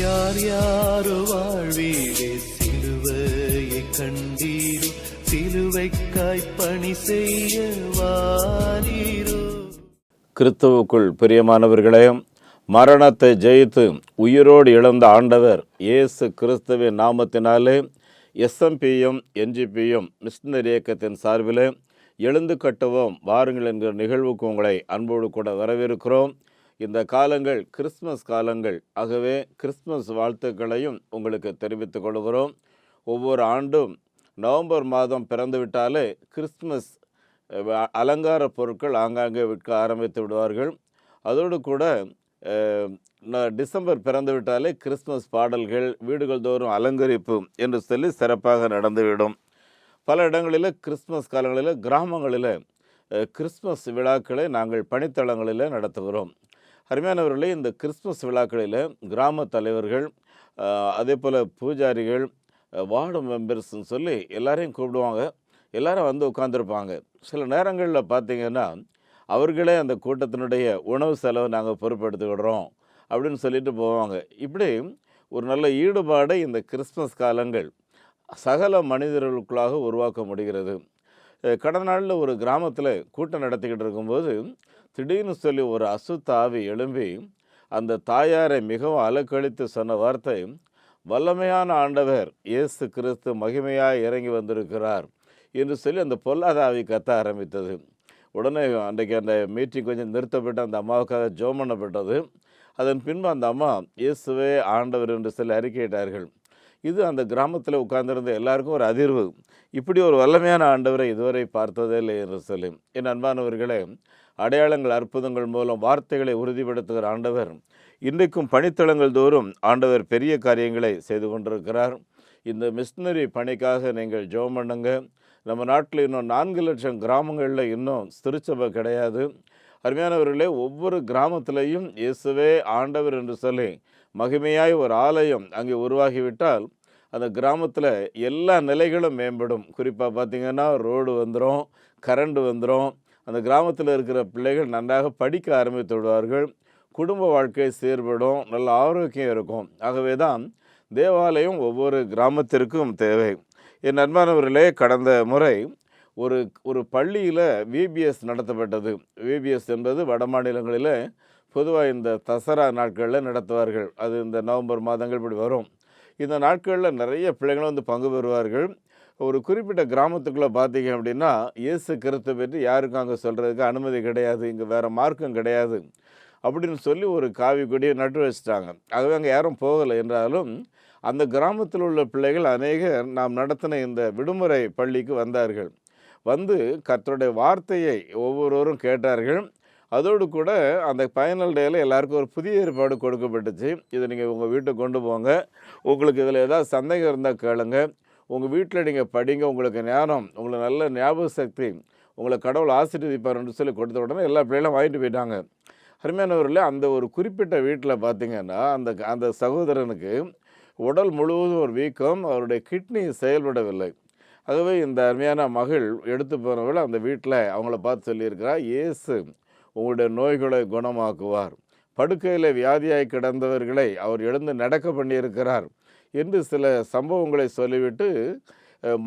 யார் யாரோ வாழ்வீடே சிலுவையை கண்டீரோ சிலுவைக்காய் பணி செய்ய வாரீரோ. கிறிஸ்துவுக்குள் பிரியமானவர்களே மரணத்தை ஜெயித்து உயிரோடு இழந்த ஆண்டவர் இயேசு கிறிஸ்துவின் நாமத்தினாலே எஸ்எம்பியும் என்ஜிபியும் மிஷினரி இயக்கத்தின் சார்பில் எழுந்து கட்டுவோம். வாருங்கள் என்கிற நிகழ்வுக்கு உங்களை அன்போடு கூட வரவேற்கிறோம். இந்த காலங்கள் கிறிஸ்மஸ் காலங்கள். ஆகவே கிறிஸ்மஸ் வாழ்த்துக்களையும் உங்களுக்கு தெரிவித்துக் கொள்கிறோம். ஒவ்வொரு ஆண்டும் நவம்பர் மாதம் பிறந்துவிட்டாலே கிறிஸ்மஸ் அலங்கார பொருட்கள் ஆங்காங்கே விற்க ஆரம்பித்து விடுவார்கள். அதோடு கூட டிசம்பர் பிறந்து விட்டாலே கிறிஸ்மஸ் பாடல்கள் வீடுகள் தோறும் அலங்கரிப்பு என்று சொல்லி சிறப்பாக நடந்துவிடும். பல இடங்களில் கிறிஸ்மஸ் காலங்களில் கிராமங்களில் கிறிஸ்மஸ் விழாக்களை நாங்கள் பணித்தளங்களில் நடத்துகிறோம். அருமையானவர்களே இந்த கிறிஸ்மஸ் விழாக்களில் கிராம தலைவர்கள் அதே போல் பூஜாரிகள் வார்டு மெம்பர்ஸ்ன்னு சொல்லி எல்லாரையும் கூப்பிடுவாங்க. எல்லாரும் வந்து உட்காந்துருப்பாங்க சில நேரங்களில் பார்த்தீங்கன்னா அவர்களே அந்த கூட்டத்தினுடைய உணவு செலவை நாங்கள் பொறுப்பெடுத்துக்கிடுறோம் அப்படின்னு சொல்லிட்டு போவாங்க. இப்படி ஒரு நல்ல ஈடுபாடை இந்த கிறிஸ்மஸ் காலங்கள் சகல மனிதர்களுக்குள்ளாக உருவாக்க முடிகிறது. கடந்த நாளில் ஒரு கிராமத்தில் கூட்டம் நடத்திக்கிட்டு இருக்கும்போது திடீர்னு சொல்லி ஒரு அசுத்தாவி எழும்பி அந்த தாயாரை மிகவும் அலக்கழித்து சொன்ன வார்த்தை வல்லமையான ஆண்டவர் இயேசு கிறிஸ்து மகிமையாக இறங்கி வந்திருக்கிறார் என்று சொல்லி அந்த பொல்லாத ஆவி கத்த ஆரம்பித்தது. உடனே அன்றைக்கு அந்த மீட்டிங் கொஞ்சம் நிறுத்தப்பட்டு அந்த அம்மாவுக்காக ஜோம் பண்ணப்பட்டது. அதன் பின்பு அந்த அம்மா இயேசுவே ஆண்டவர் என்று சொல்லி அறிக்கையிட்டார்கள். இது அந்த கிராமத்தில் உட்கார்ந்திருந்த எல்லாருக்கும் ஒரு அதிர்வு. இப்படி ஒரு வல்லமையான ஆண்டவரை இதுவரை பார்த்ததே இல்லை என்று சொல்லி. என் அன்பானவர்களே அடையாளங்கள் அற்புதங்கள் மூலம் வார்த்தைகளை உறுதிப்படுத்துகிற ஆண்டவர். இன்றைக்கும் பணித்தளங்கள் தோறும் ஆண்டவர் பெரிய காரியங்களை செய்து கொண்டிருக்கிறார். இந்த மிஷினரி பணிக்காக நீங்கள் ஜெபம் பண்ணுங்க. நம்ம நாட்டில் இன்னும் நான்கு லட்சம் கிராமங்களில் இன்னும் திருச்சபை கிடையாது. அருமையானவர்களே ஒவ்வொரு கிராமத்திலையும் இயேசுவே ஆண்டவர் என்று சொல்லி மகிமையாய் ஒரு ஆலயம் அங்கே உருவாகிவிட்டால் அந்த கிராமத்தில் எல்லா நிலைகளும் மேம்படும். குறிப்பாக பார்த்தீங்கன்னா ரோடு வந்துடும் கரண்ட் வந்துடும் அந்த கிராமத்தில் இருக்கிற பிள்ளைகள் நன்றாக படிக்க ஆரம்பித்து விடுவார்கள். குடும்ப வாழ்க்கை சீர்படும் நல்ல ஆரோக்கியம் இருக்கும். ஆகவே தான் தேவாலயம் ஒவ்வொரு கிராமத்திற்கும் தேவை. என் நண்பனவர்களே கடந்த முறை ஒரு ஒரு பள்ளியில் விபிஎஸ் நடத்தப்பட்டது. விபிஎஸ் என்பது வட மாநிலங்களில் பொதுவாக இந்த தசரா நாட்களில் நடத்துவார்கள். அது இந்த நவம்பர் மாதங்கள் இப்படி வரும். இந்த நாட்களில் நிறைய பிள்ளைங்களும் வந்து பங்கு பெறுவார்கள். ஒரு குறிப்பிட்ட கிராமத்துக்குள்ளே பார்த்தீங்க அப்படின்னா இயேசு கிறிஸ்து பற்றி யாருக்கும் அங்கே சொல்கிறதுக்கு அனுமதி கிடையாது இங்கே வேறு மார்க்கம் கிடையாது அப்படின்னு சொல்லி ஒரு காவி கொடியை நட்டு வச்சிட்டாங்க. ஆகவே அங்கே யாரும் போகலை என்றாலும் அந்த கிராமத்தில் உள்ள பிள்ளைகள் அநேகர் நாம் நடத்தின இந்த விடுமுறை பள்ளிக்கு வந்தார்கள். வந்து கத்தருடைய வார்த்தையை ஒவ்வொருவரும் கேட்டார்கள். அதோடு கூட அந்த பயனல் டேயில் எல்லாருக்கும் ஒரு புதிய ஏற்பாடு கொடுக்கப்பட்டுச்சு. இதை நீங்கள் உங்கள் வீட்டுக்கு கொண்டு போங்க. உங்களுக்கு இதில் ஏதாவது சந்தேகம் இருந்தால் கேளுங்கள் உங்கள் வீட்டில் நீங்கள் படிங்க உங்களுக்கு ஞானம் உங்களுக்கு நல்ல ஞாபக சக்தி உங்களை கடவுள் ஆசீர்வதிப்பார்னு சொல்லி கொடுத்த உடனே எல்லா பிள்ளைகளும் வாங்கிட்டு போயிட்டாங்க. அருமையானவரில் அந்த ஒரு குறிப்பிட்ட வீட்டில் பார்த்தீங்கன்னா அந்த அந்த சகோதரனுக்கு உடல் முழுவதும் ஒரு வீக்கம் அவருடைய கிட்னி செயல்படவில்லை. ஆகவே இந்த அருமையான மகள் எடுத்து போனவர்கள் அந்த வீட்டில் அவங்கள பார்த்து சொல்லியிருக்கிறா இயேசு உங்களுடைய நோய்களை குணமாக்குவார். படுக்கையில் வியாதியாய் கிடந்தவர்களை அவர் எழுந்து நடக்க பண்ணியிருக்கிறார். என்று சில சம்பவங்களை சொல்லிவிட்டு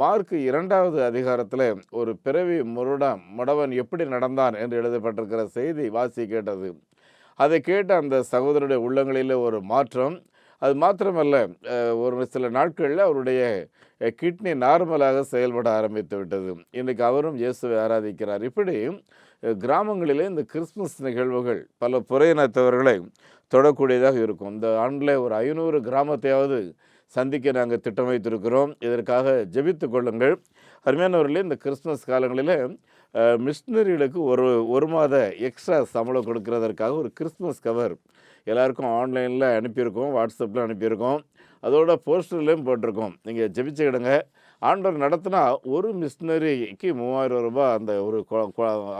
மார்க்கு இரண்டாவது அதிகாரத்தில் ஒரு பிறவி முருடன் முடவன் எப்படி நடந்தான் என்று எழுதப்பட்டிருக்கிற செய்தி வாசி கேட்டது. அதை கேட்ட அந்த சகோதரருடைய உள்ளங்களில் ஒரு மாற்றம். அது மாத்திரமல்ல ஒரு சில நாட்களில் அவருடைய கிட்னி நார்மலாக செயல்பட ஆரம்பித்து விட்டது. இன்றைக்கு அவரும் இயேசுவை ஆராதிக்கிறார். இப்படி கிராமங்களிலே இந்த கிறிஸ்மஸ் நிகழ்வுகள் பல புறையினத்தவர்களை தொடக்கூடியதாக இருக்கும். இந்த ஆண்டில் ஒரு ஐநூறு கிராமத்தையாவது சந்திக்க நாங்கள் திட்டம் வைத்திருக்கிறோம் இதற்காக ஜெபித்து கொள்ளுங்கள். அருமையானவர்களே இந்த கிறிஸ்மஸ் காலங்களில் மிஷினரிகளுக்கு ஒரு ஒரு மாத எக்ஸ்ட்ரா சம்பளம் கொடுக்கறதற்காக ஒரு கிறிஸ்மஸ் கவர் எல்லாருக்கும் ஆன்லைனில் அனுப்பியிருக்கோம் வாட்ஸ்அப்பில் அனுப்பியிருக்கோம். அதோட போஸ்டர்லேயும் போட்டிருக்கோம். நீங்கள் ஜெபிச்சுக்கிடுங்க ஆண்டவர் நடத்தினா ஒரு மிஷினரிக்கு மூவாயிரம் ரூபாய் அந்த ஒரு கொ-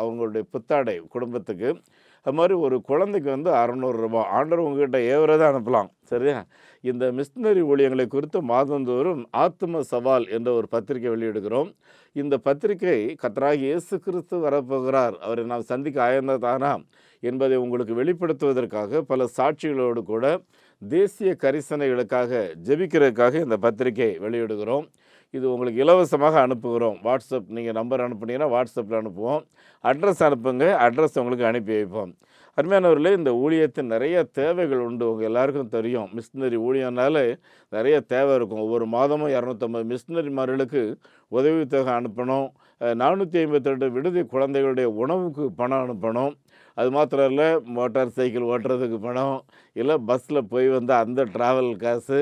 அவங்களுடைய புத்தாடை குடும்பத்துக்கு அது மாதிரி ஒரு குழந்தைக்கு வந்து அறநூறுரூபா ஆண்டவர் உங்ககிட்ட ஏவரதை அனுப்பலாம். சரியா? இந்த மிஷினரி ஊழியங்களை குறித்து மாதந்தோறும் ஆத்ம சவால் என்ற ஒரு பத்திரிகை வெளியிடுகிறோம். இந்த பத்திரிகை கத்தராகி இயேசு கிறிஸ்து வரப்போகிறார். அவரை நாம் சந்திக்க ஆயந்ததானா என்பதை உங்களுக்கு வெளிப்படுத்துவதற்காக பல சாட்சிகளோடு கூட தேசிய கரிசனைகளுக்காக ஜெபிக்கிறதுக்காக இந்த பத்திரிகை வெளியிடுகிறோம். இது உங்களுக்கு இலவசமாக அனுப்புகிறோம். வாட்ஸ்அப் நீங்கள் நம்பர் அனுப்புனீங்கன்னா வாட்ஸ்அப்பில் அனுப்புவோம். அட்ரஸ் அனுப்புங்க. அட்ரஸ் உங்களுக்கு அனுப்பி வைப்போம். அருமையானவர்களே இந்த ஊழியத்தின் நிறைய தேவைகள் உண்டு. உங்கள் எல்லாருக்கும் தெரியும். மிஷினரி ஊழியனால நிறைய தேவை இருக்கும். ஒவ்வொரு மாதமும் இரநூத்தம்பது மிஷினரிமார்களுக்கு உதவித்தொகை அனுப்பணும். நானூற்றி ஐம்பத்தெட்டு விடுதி குழந்தைகளுடைய உணவுக்கு பணம் அனுப்பணும். அது மாத்திரம் இல்லை மோட்டார் சைக்கிள் ஓட்டுறதுக்கு பணம் இல்லை பஸ்ஸில் போய் வந்த அந்த ட்ராவல் காசு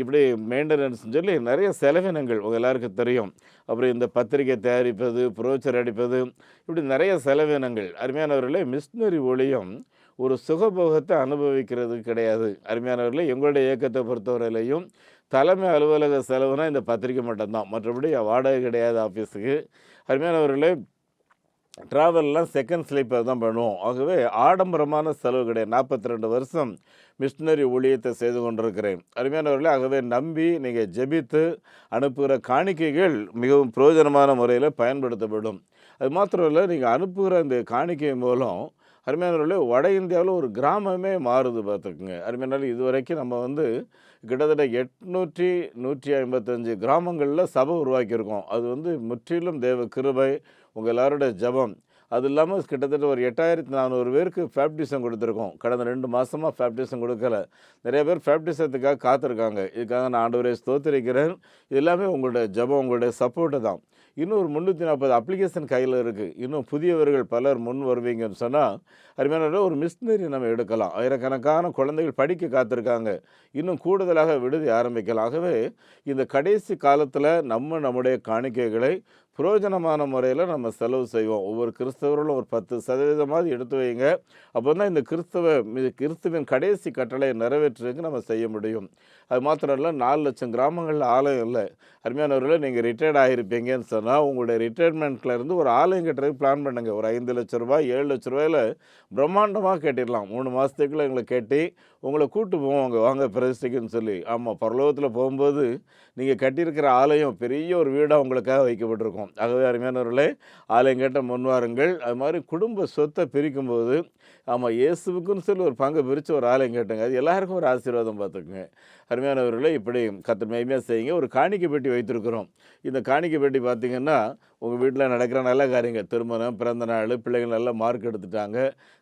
இப்படி மெயின்டெனன்ஸ்னு சொல்லி நிறைய செலவினங்கள் உங்கள் எல்லாருக்கும் தெரியும். அப்புறம் இந்த பத்திரிகை தயாரிப்பது புரோச்சர் அடிப்பது இப்படி நிறைய செலவினங்கள். அருமையானவர்களே மிஷினரி ஒளியும் ஒரு சுகபோகத்தை அனுபவிக்கிறது கிடையாது. அருமையானவர்களே எங்களுடைய இயக்கத்தை பொறுத்தவரையிலையும் தலைமை அலுவலக செலவுனால் இந்த பத்திரிக்கை மட்டும்தான். மற்றபடி வாடகை கிடையாது ஆஃபீஸுக்கு அருமையானவர்களே ட்ராவல்லாம் செகண்ட் ஸ்லீப்பர் தான் பண்ணுவோம். ஆகவே ஆடம்பரமான செலவு கிடையாது. நாற்பத்தி ரெண்டு வருஷம் மிஷினரி ஊழியத்தை செய்து கொண்டிருக்கிறேன். அருமையானவர்களே ஆகவே நம்பி நீங்கள் ஜெபித்து அனுப்புகிற காணிக்கைகள் மிகவும் பிரயோஜனமான முறையில் பயன்படுத்தப்படும். அது மாத்திரம் இல்லை நீங்கள் அனுப்புகிற இந்த காணிக்கை மூலம் அருமையானவர்களே வட இந்தியாவில் ஒரு கிராமமே மாறுது பார்த்துக்குங்க. அருமையானவர்களே இதுவரைக்கும் நம்ம வந்து கிட்டத்தட்ட எட்நூற்றி நூற்றி ஐம்பத்தஞ்சு கிராமங்களில் சபை உருவாக்கியிருக்கோம். அது வந்து முற்றிலும் தேவ கிருபை உங்கள் எல்லாரோட ஜெபம். அது இல்லாமல் கிட்டத்தட்ட ஒரு எட்டாயிரத்தி நானூறு பேருக்கு ஃபேப்டிசம் கொடுத்துருக்கோம். கடந்த ரெண்டு மாதமாக ஃபேப்டிசம் கொடுக்கல. நிறைய பேர் ஃபேப்டிசத்துக்காக காத்திருக்காங்க. இதுக்காக நான் ஆண்டவரை ஸ்தோத்திருக்கிறேன். இது எல்லாமே உங்களுடைய ஜெபம் உங்களுடைய சப்போர்ட்டு தான். இன்னும் ஒரு முந்நூற்றி நாற்பது அப்ளிகேஷன் கையில் இருக்குது இன்னும் புதியவர்கள் பலர் முன் வருவீங்கன்னு சொன்னால் அருமையான ஒரு மிஷினரி நம்ம எடுக்கலாம். ஆயிரக்கணக்கான குழந்தைகள் படிக்க காத்திருக்காங்க. இன்னும் கூடுதலாக விடுதி ஆரம்பிக்கலாம். ஆகவே இந்த கடைசி காலத்தில் நம்ம நம்முடைய காணிக்கைகளை புரோஜனமான முறையில் நம்ம செலவு செய்வோம். ஒவ்வொரு கிறிஸ்தவர்களும் ஒரு பத்து சதவீதமாவது எடுத்து வைங்க. அப்போ தான் இந்த கிறிஸ்தவ கிறிஸ்துவின் கடைசி கட்டளையை நிறைவேற்றுறதுக்கு நம்ம செய்ய முடியும். அது மாத்திரம் இல்லை நாலு லட்சம் கிராமங்களில் ஆலயம் இல்லை. அருமையானவர்களை நீங்கள் ரிட்டையர்ட் ஆகிருப்பீங்கன்னு சொன்னால் உங்களுடைய ரிட்டையர்மெண்ட்லேருந்து ஒரு ஆலயம் கட்டுறதுக்கு பிளான் பண்ணுங்கள் ஒரு ஐந்து லட்ச ரூபாய் ஏழு லட்ச ரூபாயில் பிரம்மாண்டமாக கட்டிடலாம். மூணு மாதத்துக்குள்ளே எங்களை கட்டி உங்களை கூட்டு போவாங்க வாங்க பிரதிஷ்டைக்குன்னு சொல்லி. ஆமாம் பரலோகத்தில் போகும்போது நீங்கள் கட்டியிருக்கிற ஆலயம் பெரிய ஒரு வீடாக உங்களுக்காக வைக்கப்பட்டிருக்கும். ஆகவே அருமையானவர்களே ஆலயம் கேட்ட முன்வாருங்கள் அது மாதிரி குடும்ப சொத்தை பிரிக்கும்போது ஆமாம் இயேசுவுக்குன்னு சொல்லி ஒரு பங்கு பிரித்து ஒரு ஆலயம் கேட்டுங்க. அது எல்லாருக்கும் ஒரு ஆசீர்வாதம் பார்த்துக்குங்க. அருமையானவர்களே இப்படி கத்தர் மைமையாக செய்யுங்க. ஒரு காணிக்கை பெட்டி வைத்திருக்கிறோம். இந்த காணிக்கை பெட்டி பார்த்திங்கன்னா உங்கள் வீட்டில் நடக்கிற நல்ல காரியங்கள் திருமணம் பிறந்த நாள் பிள்ளைகள் நல்லா மார்க் எடுத்துட்டாங்க.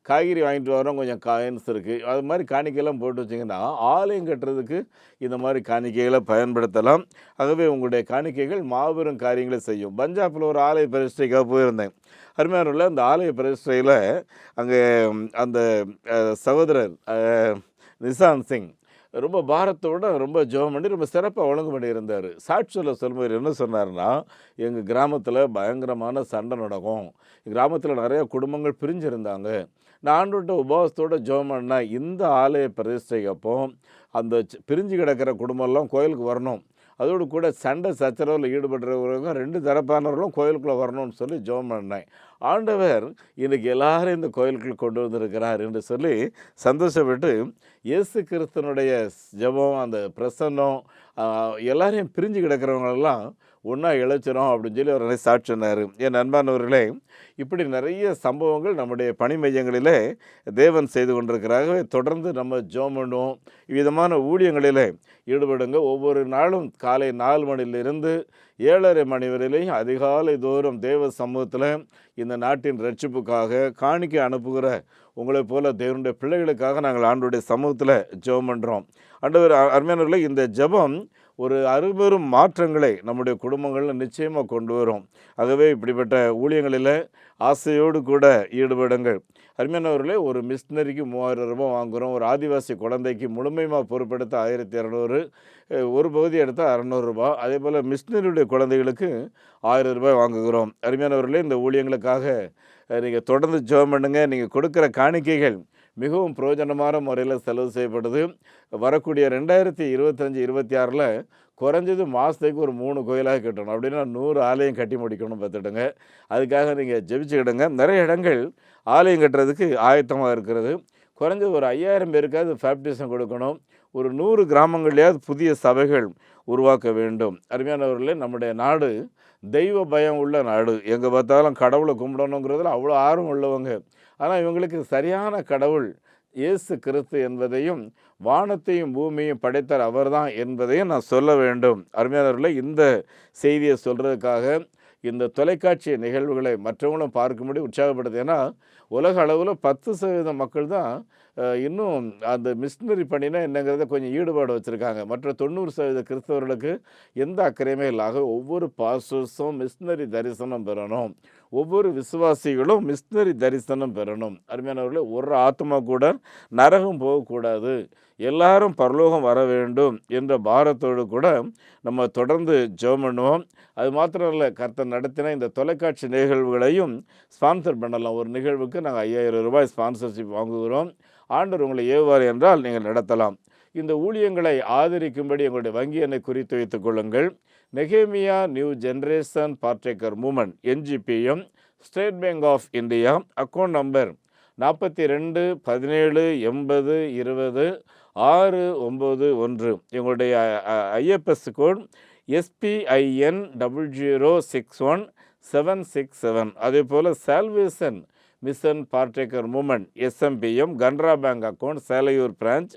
காய்கறி வாங்கிட்டு வரோம் கொஞ்சம் காயின்ஸ் இருக்குது அது மாதிரி காணிக்கையெல்லாம் போட்டு வச்சிங்கன்னா ஆலயம் கட்டுறதுக்கு இந்த மாதிரி காணிக்கைகளை பயன்படுத்தலாம். ஆகவே உங்களுடைய காணிக்கைகள் மாபெரும் காரியங்களை செய்யும். பஞ்சாபில் ஒரு ஆலய பிரதிஷ்டைக்காக போயிருந்தேன். அருமையானூரில் அந்த ஆலய பிரதிஷ்டையில் அங்கே அந்த சகோதரர் நிசாந்த் சிங் ரொம்ப பாரத்தோட ரொம்ப ஜோம் பண்ணி ரொம்ப சிறப்பாக ஒழுங்கு பண்ணியிருந்தார் சாட்சியில் சொல்லும்போது என்ன சொன்னார்னா எங்கள் கிராமத்தில் பயங்கரமான சண்டை நடக்கும். கிராமத்தில் நிறைய குடும்பங்கள் பிரிஞ்சிருந்தாங்க. நான் ஆண்டோட்ட உபவாசத்தோட ஜெபம் பண்ணால் இந்த ஆலய பிரதிஷ்டைக்கப்போ அந்த பிரிஞ்சு கிடக்கிற குடும்பம்லாம் கோயிலுக்கு வரணும். அதோடு கூட சண்டை சச்சரவில் ஈடுபடுறவங்க ரெண்டு தரப்பானவர்களும் கோயிலுக்குள்ளே வரணும்னு சொல்லி ஜோம் பண்ணேன் ஆண்டவர் இன்னைக்கு எல்லாரும் இந்த கோயிலுக்குள்ளே கொண்டு வந்திருக்கிறார் என்று சொல்லி சந்தோஷப்பட்டு இயேசு கிறிஸ்தனுடைய ஜெபம் அந்த பிரசன்னம் எல்லாரையும் பிரிஞ்சு கிடக்கிறவங்களெல்லாம் ஒன்றா இழைச்சிரும் அப்படின்னு சொல்லி ஒரு சாட்சி சொன்னார். என் நண்பானவர்களே இப்படி நிறைய சம்பவங்கள் நம்முடைய பணி மையங்களிலே தேவன் செய்து கொண்டிருக்கிறாகவே தொடர்ந்து நம்ம ஜோம் பண்ணுவோம் விதமான ஊழியங்களிலே ஈடுபடுங்க. ஒவ்வொரு நாளும் காலை நாலு மணியிலிருந்து ஏழரை மணி வரையிலையும் அதிகாலை தோறும் தேவ சமூகத்தில் இந்த நாட்டின் ரட்சிப்புக்காக காணிக்கை அனுப்புகிற உங்களைப் போல தேவனுடைய பிள்ளைகளுக்காக நாங்கள் ஆண்டுடைய சமூகத்தில் ஜெபம் பண்ணுறோம் அண்டவர் அருமையானவர்களே இந்த ஜெபம் ஒரு அருபெரும் மாற்றங்களை நம்முடைய குடும்பங்களில் நிச்சயமாக கொண்டு வரும். ஆகவே இப்படிப்பட்ட ஊழியங்களில் ஆசையோடு கூட ஈடுபடுங்கள். அருமையானவர்களே ஒரு மிஷினரிக்கு மூவாயிரம் ரூபாய் வாங்குகிறோம் ஒரு ஆதிவாசி குழந்தைக்கு முழுமையாக பொறுப்பெடுத்த ஆயிரத்தி இரநூறு ஒரு பகுதி எடுத்தால் அறநூறுரூபா அதே போல் மிஷினரியுடைய குழந்தைகளுக்கு ஆயிரம் ரூபாய் வாங்குகிறோம். அருமையானவர்களே இந்த ஊழியங்களுக்காக நீங்கள் தொடர்ந்து ஜோம் பண்ணுங்கள் நீங்கள் கொடுக்குற காணிக்கைகள் மிகவும் பிரயோஜனமான முறையில் செலவு செய்யப்படுது. வரக்கூடிய ரெண்டாயிரத்தி இருபத்தஞ்சி இருபத்தி ஆறில் குறைஞ்சது மாதத்துக்கு ஒரு மூணு கோயிலாக கட்டணும். அப்படின்னா நூறு ஆலயம் கட்டி முடிக்கணும் பார்த்துடுங்க. அதுக்காக நீங்கள் ஜெபிச்சுக்கிடுங்க. நிறைய இடங்கள் ஆலயம் கட்டுறதுக்கு ஆயத்தமாக இருக்கிறது. குறைஞ்சது ஒரு ஐயாயிரம் பேருக்காவது பேப்டிசம் கொடுக்கணும். ஒரு நூறு கிராமங்கள்லேயாவது புதிய சபைகள் உருவாக்க வேண்டும். அருமையானவர்களே நம்முடைய நாடு தெய்வ பயம் உள்ள நாடு. எங்கே பார்த்தாலும் கடவுளை கும்பிடணுங்கிறதுல அவ்வளோ ஆர்வம் உள்ளவங்க. ஆனால் இவங்களுக்கு சரியான கடவுள் இயேசு கிறிஸ்து என்பதையும் வானத்தையும் பூமியையும் படைத்தார் அவர்தான் என்பதையும் நான் சொல்ல வேண்டும். அருமையானவர்களே இந்த செய்தியை சொல்கிறதுக்காக இந்த தொலைக்காட்சி நிகழ்வுகளை மற்றவங்களும் பார்க்கும்படி உற்சாகப்படுது. ஏன்னா உலக அளவில் பத்து சதவீத மக்கள் தான் இன்னும் அந்த மிஷினரி பண்ணினா என்னங்கிறத கொஞ்சம் ஈடுபாடு வச்சுருக்காங்க. மற்ற தொண்ணூறு சதவீத கிறிஸ்தவர்களுக்கு எந்த அக்கறையுமே இல்லாத ஒவ்வொரு பாஸ்டர்ஸும் மிஷினரி தரிசனம் பெறணும். ஒவ்வொரு விசுவாசிகளும் மிஷினரி தரிசனம் பெறணும். அருமையானவர்களே ஒரு ஆத்மா கூட நரகம் போகக்கூடாது. எல்லாரும் பரலோகம் வர வேண்டும் என்ற பாரத்தோடு கூட நம்ம தொடர்ந்து ஜெபம் பண்ணுவோம். அது மாத்திரம் இல்லை கர்த்தர் நடத்தின இந்த தொலைக்காட்சி நிகழ்வுகளையும் ஸ்பான்சர் பண்ணலாம். ஒரு நிகழ்வுக்கு நாங்கள் ஐயாயிரம் ரூபாய் ஸ்பான்சர்ஷிப் வாங்குகிறோம். ஆண்டவர் உங்களை ஏவுவார் என்றால் நீங்கள் நடத்தலாம். இந்த ஊழியங்களை ஆதரிக்கும்படி எங்களுடைய வங்கி எண்ணை குறித்து வைத்துக் கொள்ளுங்கள். நெகேமியா new generation partaker movement NGPM State Bank of India account number நாற்பத்தி ரெண்டு பதினேழு எண்பது இருபது ஆறு ஒம்பது ஒன்று. எங்களுடைய IFS code SBIN double zero six one seven six seven அதே போல் salvation mission partaker movement SMPM Canara bank account Selaiyur branch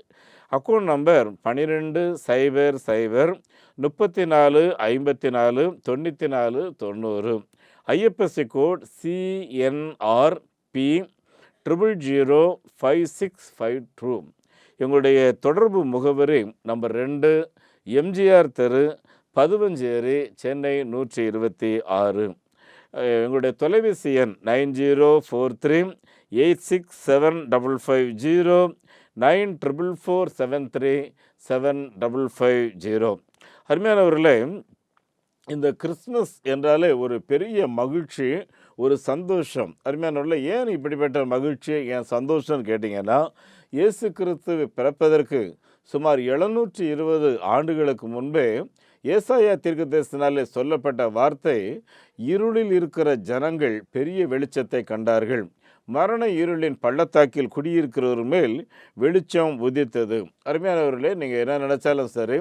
account number பன்னிரெண்டு சைபர் சைபர் முப்பத்தி நாலு ஐம்பத்தி நாலு தொண்ணூற்றி நாலு தொண்ணூறு. IFSC code CNRB triple zero five six five two எங்களுடைய தொடர்பு முகவரி நம்பர் ரெண்டு எம்ஜிஆர் தெரு பதுவஞ்சேரி சென்னை நூற்றி இருபத்தி ஆறு. எங்களுடைய தொலைபேசி எண் nine zero four three eight six seven double five zero nine triple four seven three seven double five zero. அருமையானவர்களே இந்த கிறிஸ்மஸ் என்றாலே ஒரு பெரிய மகிழ்ச்சி ஒரு சந்தோஷம். அருமையானவர்களே ஏன் இப்படிப்பட்ட மகிழ்ச்சி ஏன் சந்தோஷம்னு கேட்டிங்கன்னா இயேசு கிறிஸ்து பிறப்பதற்கு சுமார் எழுநூற்றி இருபது ஆண்டுகளுக்கு முன்பே ஏசாயா தீர்க்கதரிசனாலே சொல்லப்பட்ட வார்த்தை இருளில் இருக்கிற ஜனங்கள் பெரிய வெளிச்சத்தை கண்டார்கள். மரண இருளின் பள்ளத்தாக்கில் குடியிருக்கிறவர் மேல் வெளிச்சம் உதித்தது அருமையானவர்களே நீங்கள் என்ன நினச்சாலும் சரி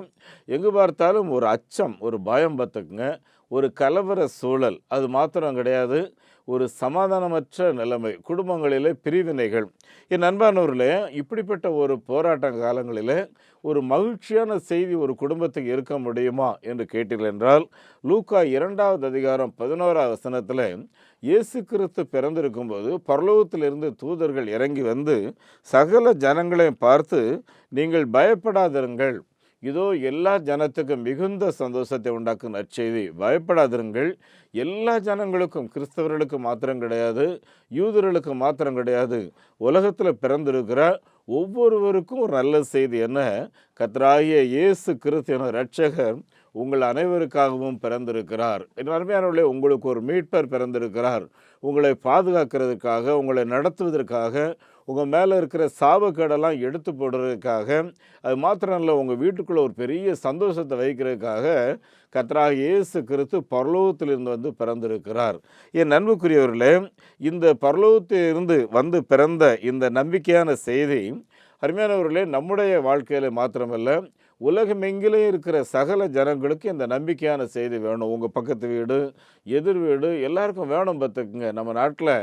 எங்கே பார்த்தாலும் ஒரு அச்சம் ஒரு பயம் பார்த்துக்குங்க. ஒரு கலவர சூழல் அது மாத்திரம் கிடையாது. ஒரு சமாதானமற்ற நிலைமை குடும்பங்களிலே பிரிவினைகள். என் அன்பானவர்களே இப்படிப்பட்ட ஒரு போராட்ட காலங்களில் ஒரு மகிழ்ச்சியான செய்தி ஒரு குடும்பத்துக்கு இருக்க முடியுமா என்று கேட்டீர்கள் என்றால் லூக்கா இரண்டாவது அதிகாரம் பதினோராவது வசனத்தில் இயேசு கிறிஸ்து பிறந்திருக்கும்போது பரலோகத்திலிருந்து தூதர்கள் இறங்கி வந்து சகல ஜனங்களையும் பார்த்து நீங்கள் பயப்படாதிருங்கள் இதோ எல்லா ஜனத்துக்கும் மிகுந்த சந்தோஷத்தை உண்டாக்கும் நற்செய்தி. பயப்படாதிருங்கள். எல்லா ஜனங்களுக்கும் கிறிஸ்தவர்களுக்கு மாத்திரம் கிடையாது யூதர்களுக்கு மாத்திரம் கிடையாது. உலகத்தில் பிறந்திருக்கிற ஒவ்வொருவருக்கும் ஒரு நல்ல செய்தி என்ன? கர்த்தராகிய இயேசு கிறிஸ்துவன ரட்சகர் உங்கள் அனைவருக்காகவும் பிறந்திருக்கிறார். அருமையானவர்களே உங்களுக்கு ஒரு மீட்பர் பிறந்திருக்கிறார். உங்களை பாதுகாக்கிறதுக்காக உங்களை நடத்துவதற்காக உங்கள் மேலே இருக்கிற சாபக்கேடெல்லாம் எடுத்து போடுறதுக்காக அது மாத்திரம் இல்லை உங்கள் வீட்டுக்குள்ளே ஒரு பெரிய சந்தோஷத்தை வைக்கிறதுக்காக கர்த்தராக இயேசு கிறிஸ்து பரலோகத்திலிருந்து வந்து பிறந்திருக்கிறார். என் நண்புக்குரியவர்களே இந்த பரலோகத்திலிருந்து வந்து பிறந்த இந்த நம்பிக்கையான செய்தி அருமையானவர்களே நம்முடைய வாழ்க்கையில் மாத்திரமல்ல உலகமெங்கிலே இருக்கிற சகல ஜனங்களுக்கு இந்த நம்பிக்கையான செய்தி வேணும். உங்கள் பக்கத்து வீடு எதிர் வீடு எல்லாருக்கும் வேணும் பார்த்துக்குங்க. நம்ம நாட்டில்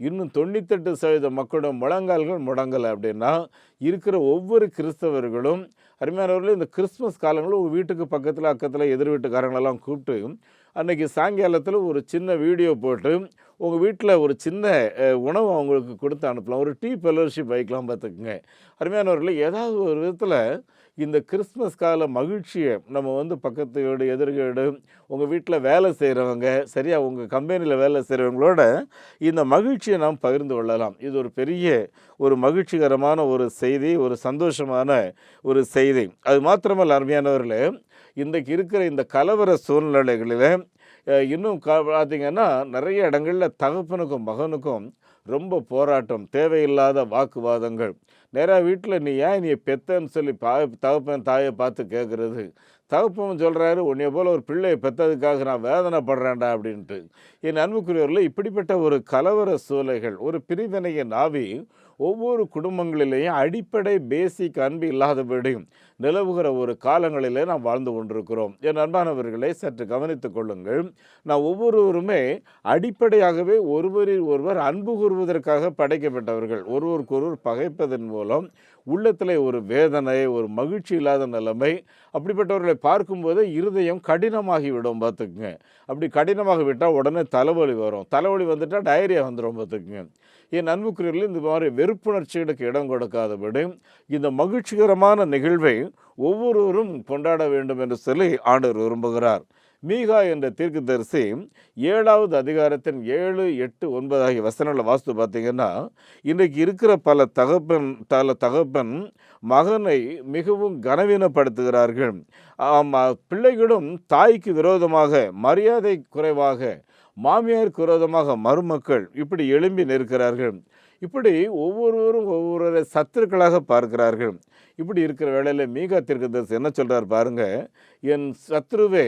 இன்னும் தொண்ணூத்தெட்டு சதவீத மக்களோட முழங்கால்கள் முடங்கலை அப்படின்னா இருக்கிற ஒவ்வொரு கிறிஸ்தவர்களும் அருமையானவர்களும் இந்த கிறிஸ்மஸ் காலங்களில் உங்கள் வீட்டுக்கு பக்கத்தில் அக்கத்தில் எதிர் வீட்டுக்காரங்களெல்லாம் கூப்பிட்டு அன்னைக்கு சாயங்காலத்தில் ஒரு சின்ன வீடியோ போட்டு உங்கள் வீட்டில் ஒரு சின்ன உணவு அவங்களுக்கு கொடுத்து அனுப்பலாம். ஒரு டீ ஃபெலோஷிப் வைக்கலாம் பார்த்துக்குங்க. அருமையானவர்களே ஏதாவது ஒரு விதத்தில் இந்த கிறிஸ்மஸ் கால மகிழ்ச்சியை நம்ம வந்து பக்கத்து வீடு எதிர்கீடு உங்கள் வீட்டில் வேலை செய்கிறவங்க சரியாக உங்கள் கம்பெனியில் வேலை செய்கிறவங்களோட இந்த மகிழ்ச்சியை நாம் பகிர்ந்து கொள்ளலாம். இது ஒரு பெரிய ஒரு மகிழ்ச்சிகரமான ஒரு செய்தி ஒரு சந்தோஷமான ஒரு செய்தி. அது மாத்திரமல்ல அருமையானவர்களே இன்றைக்கு இருக்கிற இந்த கலவர சூழ்நிலைகளில் இன்னும் பார்த்தீங்கன்னா நிறைய இடங்களில் தகப்பனுக்கும் மகனுக்கும் ரொம்ப போராட்டம் தேவையில்லாத வாக்குவாதங்கள். நேராக வீட்டில் நீ ஏன் நீ பெத்தன்னு சொல்லி பா தகப்பன் தாயை பார்த்து கேட்குறது தகப்பன் சொல்கிறாரு உன்னைய போல் ஒரு பிள்ளையை பெற்றதுக்காக நான் வேதனைப்படுறேன்டா அப்படின்ட்டு. என் அன்புக்குரியவர்கள் இப்படிப்பட்ட ஒரு கலவர சூளைகள் ஒரு பிரிவினையின் ஆவி ஒவ்வொரு குடும்பங்களிலேயும் அடிப்படை பேசிக் அன்பு இல்லாதபடியும் நிலவுகிற ஒரு காலங்களிலே நாம் வாழ்ந்து கொண்டிருக்கிறோம். என் அன்பானவர்களை சற்று கவனித்துக் கொள்ளுங்கள். நாம் ஒவ்வொருவருமே அடிப்படையாகவே ஒருவரில் ஒருவர் அன்பு கூறுவதற்காக படைக்கப்பட்டவர்கள். ஒருவருக்கொருவர் பகைப்பதன் மூலம் உள்ளத்தில் ஒரு வேதனை ஒரு மகிழ்ச்சி இல்லாத நிலைமை அப்படிப்பட்டவர்களை பார்க்கும்போது இருதயம் கடினமாகிவிடும் பார்த்துக்குங்க. அப்படி கடினமாக விட்டால் உடனே தலைவலி வரும். தலைவலி வந்துட்டால் டயரியா வந்துடும் பார்த்துக்குங்க. என் அன்புக்குரியவர்கள் இந்த மாதிரி வெறுப்புணர்ச்சிகளுக்கு இடம் கொடுக்காதபடி இந்த மகிழ்ச்சிகரமான நிகழ்வை ஒவ்வொருவரும் கொண்டாட வேண்டும் என்று சொல்லி ஆண்டவர் விரும்புகிறார். மீகா என்ற தீர்க்கு தரிசி ஏழாவது அதிகாரத்தின் ஏழு எட்டு ஒன்பது ஆகிய வசனங்களில் வாஸ்து பார்த்தீங்கன்னா இன்றைக்கு இருக்கிற பல தகப்பன் பல தகப்பன் மகனை மிகவும் கனவீனப்படுத்துகிறார்கள். பிள்ளைகளும் தாய்க்கு விரோதமாக மரியாதை குறைவாக மாமியாருக்கு விரோதமாக மருமக்கள் இப்படி எழும்பி நிற்கிறார்கள். இப்படி ஒவ்வொருவரும் ஒவ்வொரு சத்துருக்களாக பார்க்கிறார்கள். இப்படி இருக்கிற வேளையில் மீகா தீர்க்கதரிசி என்ன சொல்கிறார் பாருங்க என் சத்ருவே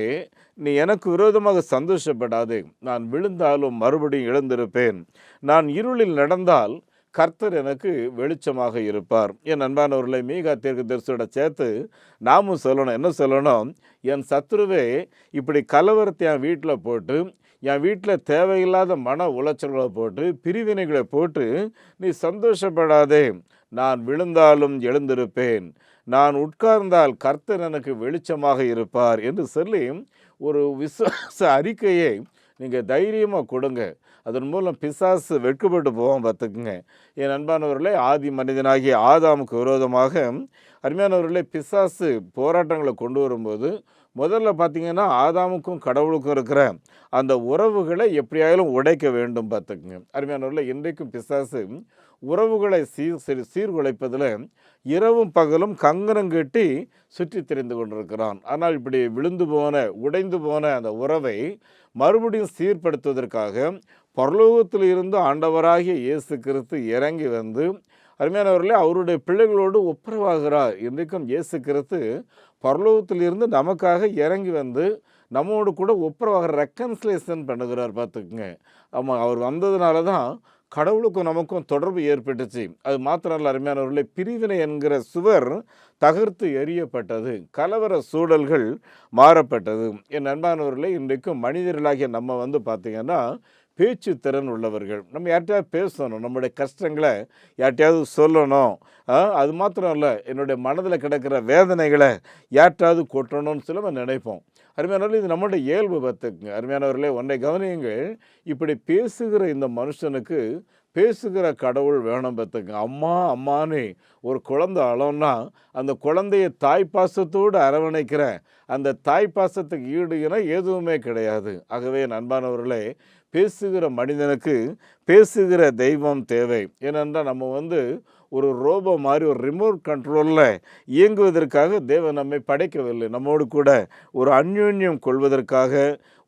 நீ எனக்கு விரோதமாக சந்தோஷப்படாதே. நான் விழுந்தாலும் மறுபடியும் எழுந்திருப்பேன். நான் இருளில் நடந்தால் கர்த்தர் எனக்கு வெளிச்சமாக இருப்பார். என் அன்பானவர்களை மீகா தீர்க்கதரிசியோட சேர்த்து நாமும் சொல்லணும். என்ன சொல்லணும்? என் சத்ருவே இப்படி கலவரத்தை என் வீட்டில் போட்டு என் வீட்டில் தேவையில்லாத மன உளைச்சல்களை போட்டு பிரிவினைகளை போட்டு நீ சந்தோஷப்படாதே. நான் விழுந்தாலும் எழுந்திருப்பேன். நான் உட்கார்ந்தால் கர்த்தர் எனக்கு வெளிச்சமாக இருப்பார் என்று சொல்லி ஒரு விசுவாச அறிக்கையை நீங்கள் தைரியமாக கொடுங்க. அதன் மூலம் பிசாசு வெட்கப்பட்டு போவோம் பார்த்துக்குங்க. என் அன்பானவர்களே ஆதி மனிதனாகிய ஆதாமுக்கு விரோதமாக அருமையானவர்களே பிசாசு போராட்டங்களை கொண்டு வரும்போது முதல்ல பார்த்தீங்கன்னா ஆதாமுக்கும் கடவுளுக்கும் இருக்கிற அந்த உறவுகளை எப்படியாயிலும் உடைக்க வேண்டும் பார்த்துக்குங்க. அருமையானவர்களே இன்றைக்கும் பிசாசு உறவுகளை சீர் சீர் சீர்குலைப்பதில் இரவும் பகலும் கங்கணம் கட்டி சுற்றி தெரிந்து கொண்டிருக்கிறான். ஆனால் இப்படி விழுந்து போன உடைந்து போன அந்த உறவை மறுபடியும் சீர்படுத்துவதற்காக பரலோகத்தில் இருந்து ஆண்டவராகிய இயேசு கிறிஸ்து இறங்கி வந்து அருமையானவர்களே அவருடைய பிள்ளைகளோடு ஒப்புரவாகிறார் இன்றைக்கும் இயேசு கிறிஸ்து பரலோகத்தில் இருந்து நமக்காக இறங்கி வந்து நம்மோடு கூட ஒப்புரவாக ரெக்கன்சிலேஷன் பண்ணுகிறார் பார்த்துக்குங்க. ஆமாம் அவர் வந்ததுனால தான் கடவுளுக்கும் நமக்கும் தொடர்பு ஏற்பட்டுச்சு. அது மாத்திரம் அல்ல அருமையானவர்களே பிரிவினை என்கிற சுவர் தகர்த்து எரியப்பட்டது கலவர சூழல்கள் மாறப்பட்டது. என் நண்பானவர்களே இன்றைக்கும் மனிதர்களாகிய நம்ம வந்து பார்த்திங்கன்னா பேச்சு திறன் உள்ளவர்கள். நம்ம யார்கிட்டயாவது பேசணும் நம்முடைய கஷ்டங்களை யார்கிட்டயாவது சொல்லணும். அது மாத்திரம் இல்லை என்னுடைய மனதில் கிடக்கிற வேதனைகளை யார்கிட்டயாவது கொட்டணும்னு சொல்லி நம்ம நினைப்போம். அருமையானவர்களே இது நம்மளுடைய இயல்பு பார்த்துக்குங்க அருமையானவர்களே ஒன்றை கவனியுங்கள். இப்படி பேசுகிற இந்த மனுஷனுக்கு பேசுகிற கடவுள் வேணும் பார்த்துங்க அம்மா அம்மான்னு ஒரு குழந்தை அளவுன்னா அந்த குழந்தைய தாய் பாசத்தோடு அரவணைக்கிற அந்த தாய் பாசத்துக்கு எதுவுமே கிடையாது. ஆகவே நண்பானவர்களே பேசுகிற மனிதனுக்கு பேசுகிற தெய்வம் தேவை. ஏனென்றால் நம்ம வந்து ஒரு ரோபோ மாதிரி ஒரு ரிமோட் கண்ட்ரோலில் இயங்குவதற்காக தேவன் நம்மை படைக்கவில்லை. நம்மோடு கூட ஒரு அந்யோன்யம் கொள்வதற்காக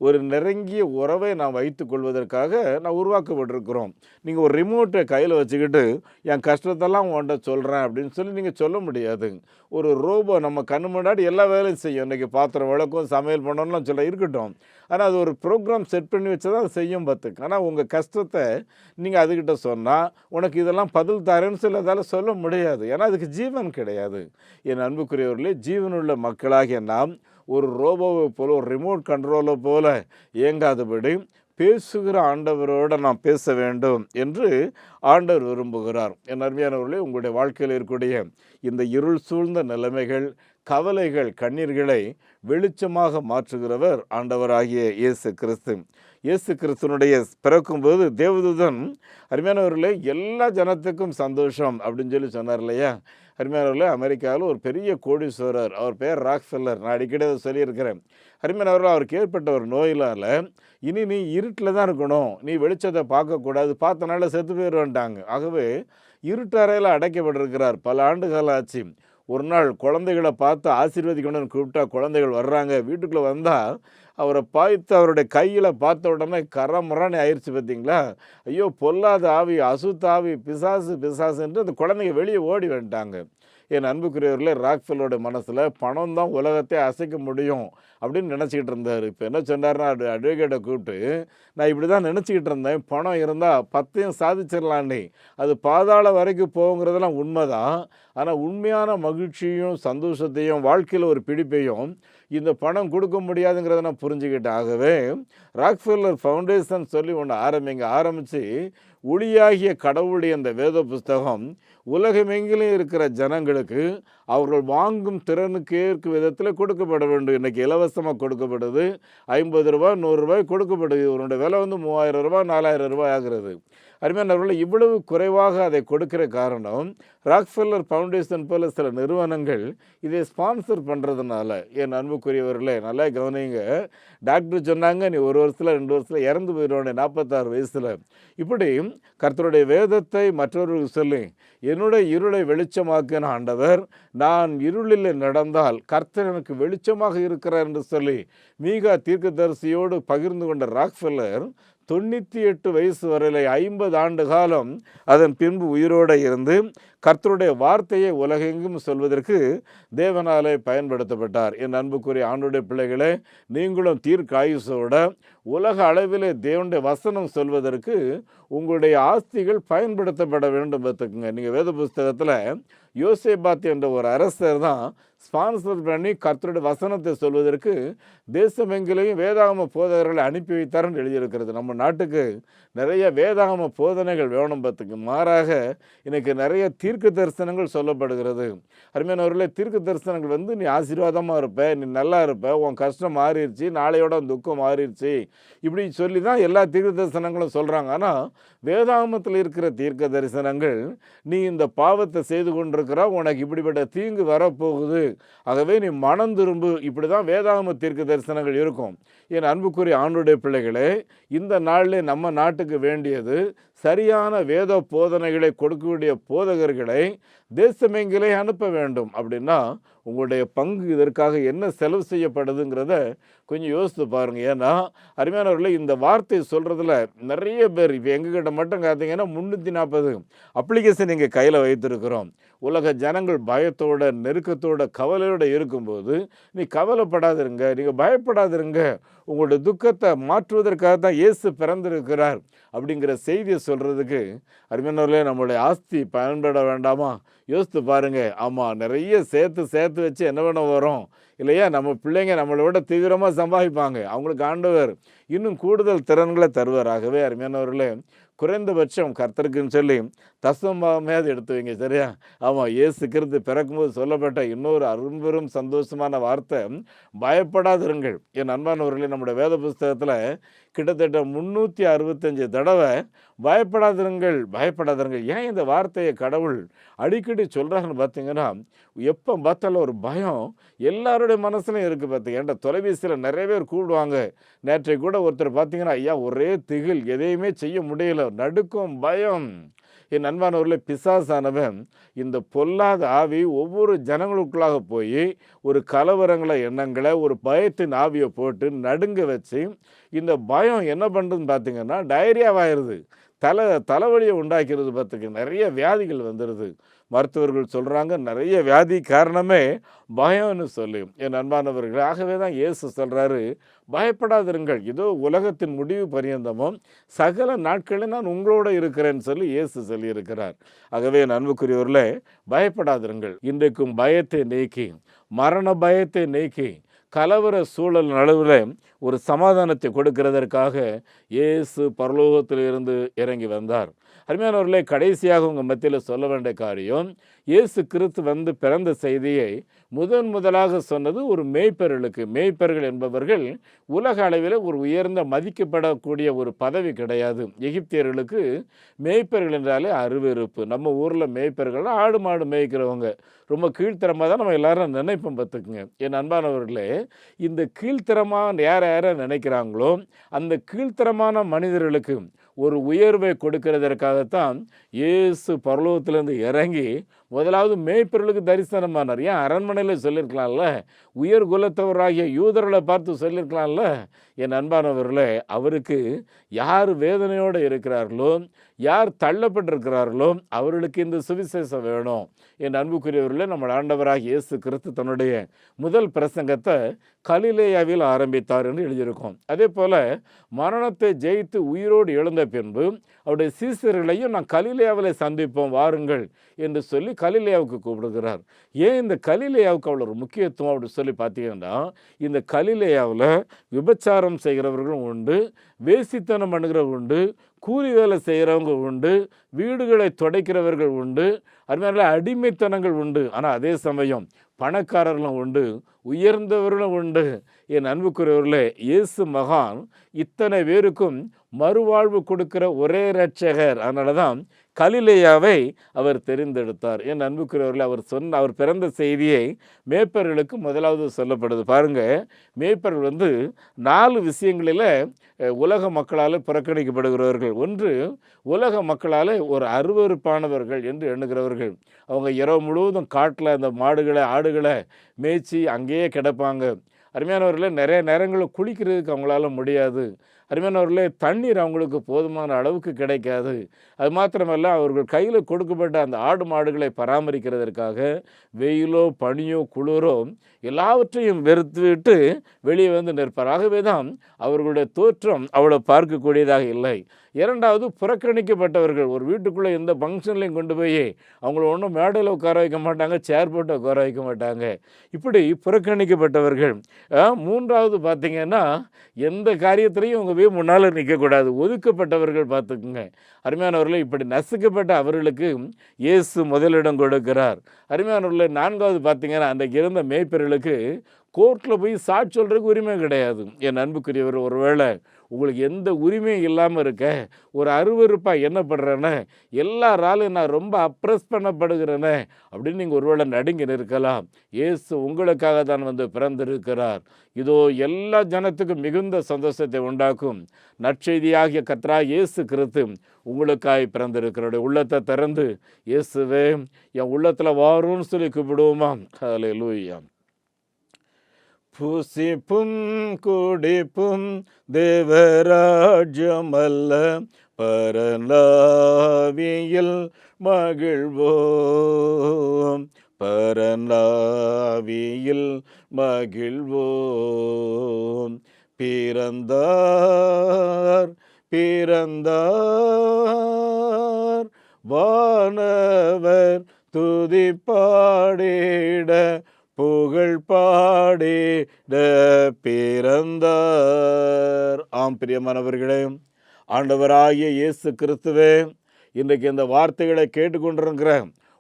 ஒரு நெருங்கிய உறவை நாம் வைத்து கொள்வதற்காக நான் உருவாக்கப்பட்டிருக்கிறோம். நீங்கள் ஒரு ரிமோட்டை கையில் வச்சுக்கிட்டு என் கஷ்டத்தெல்லாம் உன்கிட்ட சொல்கிறேன் அப்படின்னு சொல்லி நீங்கள் சொல்ல முடியாது. ஒரு ரோபோ நம்ம கண்ணு முன்னாடி எல்லா வேலையும் செய்யும். இன்றைக்கி பாத்திரம் வழக்கம் சமையல் பண்ணணும்லாம் சொல்ல இருக்கட்டும். ஆனால் அது ஒரு ப்ரோக்ராம் செட் பண்ணி வச்சு தான் அது செய்யும் பார்த்துக்கு. ஆனால் உங்கள் கஷ்டத்தை நீங்கள் அதுக்கிட்ட சொன்னால் உனக்கு இதெல்லாம் பதில் தரேன்னு சொல்லி அதால் சொல்ல முடியாது. ஏன்னா அதுக்கு ஜீவன் கிடையாது. என் அன்புக்குரியவர்களே ஜீவனுள்ள மக்களாகிய நாம் ஒரு ரோபோவை போல ஒரு ரிமோட் கண்ட்ரோலை போல இயங்காதபடி பேசுகிற ஆண்டவரோட நாம் பேச வேண்டும் என்று ஆண்டவர் விரும்புகிறார். என் அருமையானவர்களே உங்களுடைய வாழ்க்கையில் இருக்கக்கூடிய இந்த இருள் சூழ்ந்த நிலைமைகள் கவலைகள் கண்ணீர்களை வெளிச்சமாக மாற்றுகிறவர் ஆண்டவராகிய இயேசு கிறிஸ்து. இயேசு கிறிஸ்துனுடைய பிறக்கும்போது தேவதூதன் அருமையானவர்களே எல்லா ஜனத்துக்கும் சந்தோஷம் அப்படின்னு சொல்லி சொன்னார் இல்லையா? ஹரிமேனவர்கள் அமெரிக்காவில் ஒரு பெரிய கோடீஸ்வரர் அவர் பேர் ராக்ஃபெல்லர் நான் அடிக்கடி அதை சொல்லியிருக்கிறேன். அருமையானவர்கள் அவருக்கு ஏற்பட்ட ஒரு நோயிலால் இனி நீ இருட்டில் தான் இருக்கணும் நீ வெளிச்சத்தை பார்க்கக்கூடாது பார்த்தனால செத்து போயிடுவேன்ட்டாங்க. ஆகவே இருட்டறையில் அடைக்கப்பட்டிருக்கிறார் பல ஆண்டுகள் ஆச்சு. ஒரு நாள் குழந்தைகளை பார்த்து ஆசீர்வதிக்கணும்னு கூப்பிட்டா குழந்தைகள் வர்றாங்க. வீட்டுக்குள்ளே வந்தால் அவரை பார்த்து அவருடைய கையில் பார்த்த உடனே கரமுறான்னு ஆயிடுச்சு பார்த்தீங்களா ஐயோ பொல்லாத ஆவி அசுத்தாவி பிசாசு பிசாசுன்ட்டு அந்த குழந்தைங்க வெளியே ஓடி வந்துட்டாங்க. என் அன்புக்குரியவர்களே ராக்ஃபெல்லோட மனசில் பணம் தான் உலகத்தை அசைக்க முடியும் அப்படின்னு நினச்சிக்கிட்டு இருந்தார். இப்போ என்ன சொன்னார்னா அட்வொகேட்டை கூப்பிட்டு நான் இப்படி தான் நினச்சிக்கிட்டு இருந்தேன். பணம் இருந்தால் பத்தையும் சாதிச்சிடலான்னு அது பாதாள வரைக்கும் போகுங்கிறதெல்லாம் உண்மைதான். ஆனால் உண்மையான மகிழ்ச்சியும் சந்தோஷத்தையும் வாழ்க்கையில் ஒரு பிடிப்பையும் இந்த பணம் கொடுக்க முடியாதுங்கிறத நான் புரிஞ்சுக்கிட்டேன். ஆகவே ராக்ஃபெல்லர் ஃபவுண்டேஷன் சொல்லி ஒன்று ஆரம்பிங்க ஆரம்பித்து ஒளியாகிய கடவுளுடைய அந்த வேத புஸ்தகம் உலகமெங்கிலும் இருக்கிற ஜனங்களுக்கு அவர்கள் வாங்கும் திறனுக்கு ஏற்கும் விதத்தில் கொடுக்கப்பட வேண்டும். இன்றைக்கி இலவசமாக கொடுக்கப்படுது. ஐம்பது ரூபாய் நூறுரூபாய் கொடுக்கப்படுது. இவருடைய விலை வந்து மூவாயிரம் ரூபாய் நாலாயிரம் ரூபாய் ஆகிறது. அருமையானவர்கள் இவ்வளவு குறைவாக அதை கொடுக்கிற காரணம் ராக்ஃபெல்லர் ஃபவுண்டேஷன் போல சில நிறுவனங்கள் இதை ஸ்பான்சர் பண்ணுறதுனால என் அன்புக்குரியவர்களே நல்லா கவனிங்க. டாக்டர் சொன்னாங்க நீ ஒரு வருஷத்தில் ரெண்டு வருஷத்தில் இறந்து போயிடுவானே நாற்பத்தாறு வயசில். இப்படி கர்த்தருடைய வேதத்தை மற்றவர்களுக்கு சொல்லி என்னுடைய இருளை வெளிச்சமாக்கின ஆண்டவர் நான் இருளில் நடந்தால் கர்த்தர் எனக்கு வெளிச்சமாக இருக்கிறார் என்று சொல்லி மீகா தீர்க்கதரிசியோடு பகிர்ந்து கொண்ட ராக்ஃபெல்லர் தொண்ணூற்றி எட்டு வயசு வரையில் ஐம்பது ஆண்டு காலம் அதன் பின்பு உயிரோடு இருந்து கர்த்தருடைய வார்த்தையை உலகெங்கும் சொல்வதற்கு தேவனாலே பயன்படுத்தப்பட்டார். என் அன்புக்குரிய ஆண்டுடைய பிள்ளைகளே நீங்களும் தீர்க்காயுசோட உலக அளவிலே தேவனுடைய வசனம் சொல்வதற்கு உங்களுடைய ஆஸ்திகள் பயன்படுத்தப்பட வேண்டும் பார்த்துக்குங்க. நீங்கள் வேத புஸ்தகத்தில் யோசேபாத் என்ற ஒரு அரசர் தான் ஸ்பான்சர் பண்ணி கர்த்தருடைய வசனத்தை சொல்வதற்கு தேசமெங்கிலையும் வேதாகம போதகர்களை அனுப்பி வைத்தார்னு எழுதியிருக்கிறது. நம்ம நாட்டுக்கு நிறைய வேதாகம போதனைகள் வேணும் பார்த்துக்கு மாறாக எனக்கு நிறைய தீர் தீர்க்க தரிசனங்கள் சொல்லப்படுகிறது. அருமையானவர்களே தீர்க்க தரிசனங்கள் வந்து நீ ஆசீர்வாதமாக இருப்ப நீ நல்லா இருப்ப உன் கஷ்டம் மாறிடுச்சு நாளையோட துக்கம் மாறிடுச்சு. இப்படி சொல்லி தான் எல்லா தீர்க்க தரிசனங்களும் சொல்கிறாங்க ஆனால் வேதாமத்தில் இருக்கிற தீர்க்க தரிசனங்கள் நீ இந்த பாவத்தை செய்து கொண்டிருக்கிற உனக்கு இப்படிப்பட்ட தீங்கு வரப்போகுது. ஆகவே நீ மனம் திரும்பு. இப்படி தான் வேதாகம தீர்க்க தரிசனங்கள் இருக்கும். என் அன்புக்குரிய ஆண்டுடைய பிள்ளைகளே இந்த நாளில் நம்ம நாட்டுக்கு வேண்டியது சரியான வேத போதனைகளை கொடுக்கக்கூடிய போதகர்களை தேசமெங்கிலே அனுப்ப வேண்டும். அப்படின்னா உங்களுடைய பங்கு இதற்காக என்ன செலவு செய்யப்படுதுங்கிறத கொஞ்சம் யோசித்து பாருங்கள் ஏன்னா அருமையானவர்களே இந்த வார்த்தை சொல்கிறதுல நிறைய பேர் இப்போ எங்ககிட்ட மட்டும் காத்தீங்கன்னா முந்நூற்றி நாற்பது அப்ளிகேஷன் இங்கே கையில் வைத்திருக்கிறோம். உலக ஜனங்கள் பயத்தோட நெருக்கத்தோட கவலையோடு இருக்கும்போது நீ கவலைப்படாதிருங்க நீங்கள் பயப்படாதிருங்க. உங்களுடைய துக்கத்தை மாற்றுவதற்காக தான் இயேசு பிறந்திருக்கிறார் அப்படிங்கிற செய்தியை சொல்கிறதுக்கு அருமையானவர்களே நம்மளுடைய ஆஸ்தி பயன்பட வேண்டாமா? யோசித்து பாருங்கள் ஆமாம் நிறைய சேர்த்து சேர்த்து வச்சு என்ன பண்ண வரும்? இல்லையா? நம்ம பிள்ளைங்க நம்மளை விட தீவிரமாக சம்பாதிப்பாங்க. அவங்களுக்கு ஆண்டவர் இன்னும் கூடுதல் திறன்களை தருவாராகவே அருமையானவர்களே. குறைந்தபட்சம் கர்த்தருக்குன்னு சொல்லி தசமாவது எடுத்து வைங்க சரியா? ஆமாம் இயேசு கிறிஸ்து பிறக்கும்போது சொல்லப்பட்ட இன்னொரு அரும்பெரும் சந்தோஷமான வார்த்தை பயப்படாதிருங்கள். என் அன்பானவர்களே நம்முடைய வேத புஸ்தகத்தில் கிட்டத்தட்ட முந்நூற்றி அறுபத்தஞ்சு தடவை பயப்படாதிருங்கள் பயப்படாதிருங்கள். ஏன் இந்த வார்த்தையை கடவுள் அடிக்கடி சொல்கிறாங்கன்னு பார்த்தீங்கன்னா எப்போ பார்த்தாலும் ஒரு பயம் எல்லாருடைய மனசுலையும் இருக்குது பார்த்தீங்க தொலைபேசியில் நிறைய பேர் கூப்பிடுவாங்க. நேற்றை கூட ஒருத்தர் பார்த்தீங்கன்னா ஐயா ஒரே திகில் எதையுமே செய்ய முடியல. நடுக்கும் பயம். என் அன்பானவர்களே பிசாசானவன் இந்த பொல்லாத ஆவி ஒவ்வொரு ஜனங்களுக்குள்ளாக போய் ஒரு கலவரங்களை எண்ணங்களை ஒரு பயத்தின் ஆவியை போட்டு நடுங்க வச்சு இந்த பயம் என்ன பண்ணுறதுன்னு பார்த்தீங்கன்னா டயரியாவாயிருது தலை தலைவலியை உண்டாக்கிறது பார்த்துக்க நிறைய வியாதிகள் வந்துடுது மருத்துவர்கள் சொல்கிறாங்க நிறைய வியாதி காரணமே பயம்னு சொல்லி. என் அன்பானவர்கள் ஆகவே தான் இயேசு சொல்கிறாரு பயப்படாதிருங்கள். இதோ உலகத்தின் முடிவு பரியந்தமும் சகல நாட்களில் நான் உங்களோட இருக்கிறேன்னு சொல்லி இயேசு சொல்லியிருக்கிறார். ஆகவே என் அன்புக்குரியவர்களே பயப்படாதிருங்கள். இன்றைக்கும் பயத்தை நீக்கி மரண பயத்தை நீக்கி கலவர சூழல் நடுவில் ஒரு சமாதானத்தை கொடுக்கிறதற்காக இயேசு பரலோகத்திலிருந்து இறங்கி வந்தார். அருமையானவர்களே கடைசியாக உங்கள் மத்தியில் சொல்ல வேண்டிய காரியம் இயேசு கிறிஸ்து வந்து பிறந்த செய்தியை முதன் முதலாக சொன்னது ஒரு மேய்ப்பர்களுக்கு. மேய்ப்பர்கள் என்பவர்கள் உலக அளவில் ஒரு உயர்ந்த மதிக்கப்படக்கூடிய ஒரு பதவி கிடையாது. எகிப்தியர்களுக்கு மேய்ப்பர்கள் என்றாலே அருவெருப்பு. நம்ம ஊரில் மேய்ப்பர்கள் ஆடு மாடு மேய்க்கிறவங்க. ரொம்ப கீழ்த்தரமாக தான் நம்ம எல்லாரும் நினைப்போம் பார்த்துக்குங்க. என் அன்பானவர்களே இந்த கீழ்த்தரமாக யார் யாரை நினைக்கிறாங்களோ அந்த கீழ்த்தரமான மனிதர்களுக்கு ஒரு உயர்வை கொடுக்கிறதற்காகத்தான் இயேசு பரலோகத்திலிருந்து இறங்கி முதலாவது மேய்ப்பர்களுக்கு தரிசனமானார். ஏன்? அரண்மனையில் சொல்லியிருக்கலாம்ல? உயர் குலத்தவராகிய யூதர்களை பார்த்து சொல்லியிருக்கலாம்ல? என் அன்பானவர்களே அவருக்கு யார் வேதனையோடு இருக்கிறார்களோ யார் தள்ளப்பட்டிருக்கிறார்களோ அவர்களுக்கு இந்த சுவிசேஷம் வேணும். என் அன்புக்குரியவர்களே நம்ம ஆண்டவராக இயேசு கிறிஸ்து தன்னுடைய முதல் பிரசங்கத்தை கலிலேயாவில் ஆரம்பித்தார் என்று எழுதியிருக்கோம். அதே போல் மரணத்தை ஜெயித்து உயிரோடு எழுந்த பின்பு அவருடைய சீசர்களையும் நான் கலிலேயாவில் சந்திப்போம் வாருங்கள் என்று சொல்லி கலிலேயாவுக்கு கூப்பிடுகிறார். ஏன் இந்த கலிலேயாவுக்கு அவ்வளோ ஒரு முக்கியத்துவம் அப்படின்னு சொல்லி பார்த்தீங்கன்னா இந்த கலிலேயாவில் விபச்சாரம் செய்கிறவர்களும் உண்டு வேசித்தனம் பண்ணுகிறவங்க உண்டு கூலி வேலை செய்கிறவங்க உண்டு வீடுகளை துடைக்கிறவர்கள் உண்டு அது மாதிரி அடிமைத்தனங்கள் உண்டு. ஆனால் அதே சமயம் பணக்காரர்களும் உண்டு. உயர்ந்தவர்களும் உண்டு. என் அன்புக்குரியவர்களே இயேசு மகான் இத்தனை பேருக்கும் மறுவாழ்வு கொடுக்கிற ஒரே இரட்சகர். அதனால தான் கலிலேயாவை அவர் தெரிந்தெடுத்தார். என் அன்புக்குரியவர்களே அவர் சொன்ன அவர் பிறந்த செய்தியை மேய்ப்பர்களுக்கு முதலாவது சொல்லப்படுது. பாருங்கள் மேய்ப்பர்கள் வந்து நாலு விஷயங்களில் உலக மக்களால் புறக்கணிக்கப்படுகிறவர்கள். ஒன்று உலக மக்களால் ஒரு அருவருப்பானவர்கள் என்று எண்ணுகிறவர்கள். அவங்க இரவு முழுவதும் காட்டில் அந்த மாடுகளை ஆடுகளை மேய்ச்சி அங்கேயே கிடப்பாங்க. அருமையானவர்களே நிறைய நேரங்களில் குளிக்கிறதுக்கு அவங்களால முடியாது. அருமையானவர்களே தண்ணீர் அவங்களுக்கு போதுமான அளவுக்கு கிடைக்காது. அது மாத்திரமல்ல அவர்கள் கையில் கொடுக்கப்பட்ட அந்த ஆடு மாடுகளை பராமரிக்கிறதற்காக வெயிலோ பனியோ குளிரோ எல்லாவற்றையும் வெறுத்துவிட்டு வெளியே வந்து நிற்பார். ஆகவே தான் அவர்களுடைய தோற்றம் அவ்வளோ பார்க்கக்கூடியதாக இல்லை. இரண்டாவது புறக்கணிக்கப்பட்டவர்கள் ஒரு வீட்டுக்குள்ளே எந்த ஃபங்க்ஷன்லையும் கொண்டு போய் அவங்கள ஒன்றும் மேடையில் உட்கார வைக்க மாட்டாங்க சேர் போட்டு உட்கார வைக்க மாட்டாங்க. இப்படி புறக்கணிக்கப்பட்டவர்கள் மூன்றாவது பார்த்திங்கன்னா எந்த காரியத்திலையும் உங்கள் போய் முன்னால் நிற்கக்கூடாது ஒதுக்கப்பட்டவர்கள் பார்த்துக்குங்க. அருமையானவர்கள் இப்படி நசுக்கப்பட்ட அவர்களுக்கு இயேசு முதலிடம் கொடுக்கிறார். அருமையானவர்களை நான்காவது பார்த்தீங்கன்னா அன்றைக்கு இருந்த மேய்ப்பர்களுக்கு கோர்ட்டில் போய் சாட்சி சொல்கிறதுக்கு உரிமை கிடையாது. என் அன்புக்குரியவர் ஒருவேளை உங்களுக்கு எந்த உரிமையும் இல்லாமல் இருக்க ஒரு அருவருப்பாக என்ன பண்ணுறேன்னு எல்லாராலும் நான் ரொம்ப அப்ரெஸ் பண்ணப்படுகிறேனே அப்படின்னு நீங்கள் ஒருவேளை நடுங்கி நிற்கலாம். இயேசு உங்களுக்காக தான் வந்து பிறந்திருக்கிறார். இதோ எல்லா ஜனத்துக்கும் மிகுந்த சந்தோஷத்தை உண்டாக்கும். நற்செய்தியாகிய கத்ரா இயேசு கிறிஸ்து உங்களுக்காய் பிறந்திருக்கிறோட உள்ளத்தை திறந்து இயேசுவே என் உள்ளத்தில் வாரும்னு சொல்லி கூப்பிடுவோமா? அதில் லூயாம் புசிப்பும் குடிப்பும் தேவராஜ்யமல்ல பரலாவியில் மகிழ்வோம். பரலாவியில் மகிழ்வோம். பிறந்தார் பிறந்தார் வானவர் துதி பாடிட புகழ் பாடிட பிறந்தார். ஆம் பிரியமானவர்களே ஆண்டவராகிய இயேசு கிறிஸ்துவே இன்றைக்கு இந்த வார்த்தைகளை கேட்டுக்கொண்டிருக்கிற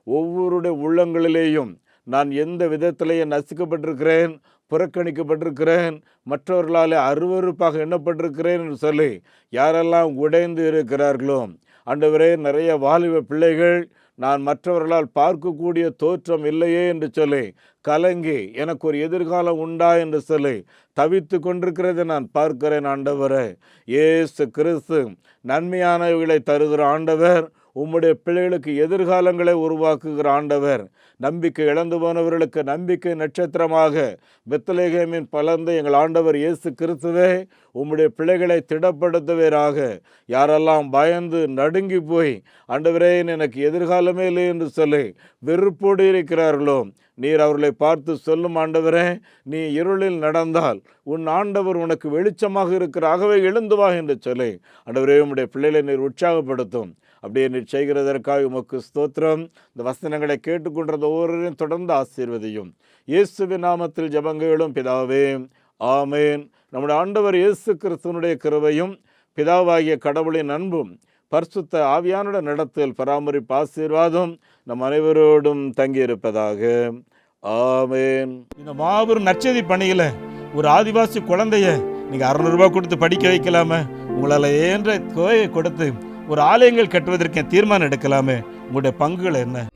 ஒவ்வொருடைய உள்ளங்களிலேயும் நான் எந்த விதத்திலேயே நசுக்கப்பட்டிருக்கிறேன் புறக்கணிக்கப்பட்டிருக்கிறேன் மற்றவர்களால் அருவருப்பாக எண்ணப்பட்டிருக்கிறேன் என்று சொல்லி யாரெல்லாம் உடைந்து இருக்கிறார்களோ ஆண்டவரே நிறைய வாலிப பிள்ளைகள் நான் மற்றவர்களால் பார்க்கக்கூடிய தோற்றம் இல்லையே என்று சொல்லி. கலங்கி எனக்கு ஒரு எதிர்காலம் உண்டா என்று சொல்லி. தவித்து கொண்டிருக்கிறதை நான் பார்க்கிறேன் ஆண்டவரே. ஏசு கிறிஸ்து நன்மையானவைகளை தருகிற ஆண்டவர் உம்முடைய பிள்ளைகளுக்கு எதிர்காலங்களை உருவாக்குகிற ஆண்டவர். நம்பிக்கை இழந்து போனவர்களுக்கு நம்பிக்கை நட்சத்திரமாக பெத்தலேகேமின் பலர்ந்து எங்கள் ஆண்டவர் இயேசு கிறிஸ்துவே உம்முடைய பிள்ளைகளை திடப்படுத்துவராக. யாரெல்லாம் பயந்து நடுங்கி போய் ஆண்டவரே எனக்கு எதிர்காலமே இல்லை என்று சொல்லி வெறுப்போடு இருக்கிறார்களோ நீர் அவர்களை பார்த்து சொல்லும் ஆண்டவரே நீ இருளில் நடந்தால் உன் ஆண்டவர் உனக்கு வெளிச்சமாக இருக்கிற ஆகவே எழுந்துவா என்று சொல்லி ஆண்டவரே உம்முடைய பிள்ளைகளை நீர் உற்சாகப்படுத்தும். அப்படியே நிச்சயிக்கிறதற்காக செய்கிறதற்காக உமக்கு ஸ்தோத்திரம். இந்த வசனங்களை கேட்டுக்கொண்டிருந்த ஒவ்வொருவரையும் தொடர்ந்து ஆசீர்வதியும். இயேசுவின் நாமத்தில் ஜபங்களும் பிதாவே ஆமேன். நம்முடைய ஆண்டவர் இயேசு கிறிஸ்துவனுடைய கிருவையும் பிதாவாகிய கடவுளின் அன்பும் பரிசுத்த ஆவியானுடைய நடத்தில் பராமரிப்பு ஆசீர்வாதம் நம் அனைவரோடும் தங்கியிருப்பதாக. ஆமேன். இந்த மாபெரும் நற்செய்தி பணியில் ஒரு ஆதிவாசி குழந்தைய நீங்கள் அறநூறுபா கொடுத்து படிக்க வைக்கலாமே. உங்களால் ஏன்ற கோயை கொடுத்து ஒரு ஆலயங்கள் கட்டுவதற்கு தீர்மானம் எடுக்கலாமே. உங்களுடைய பங்குகள் என்ன?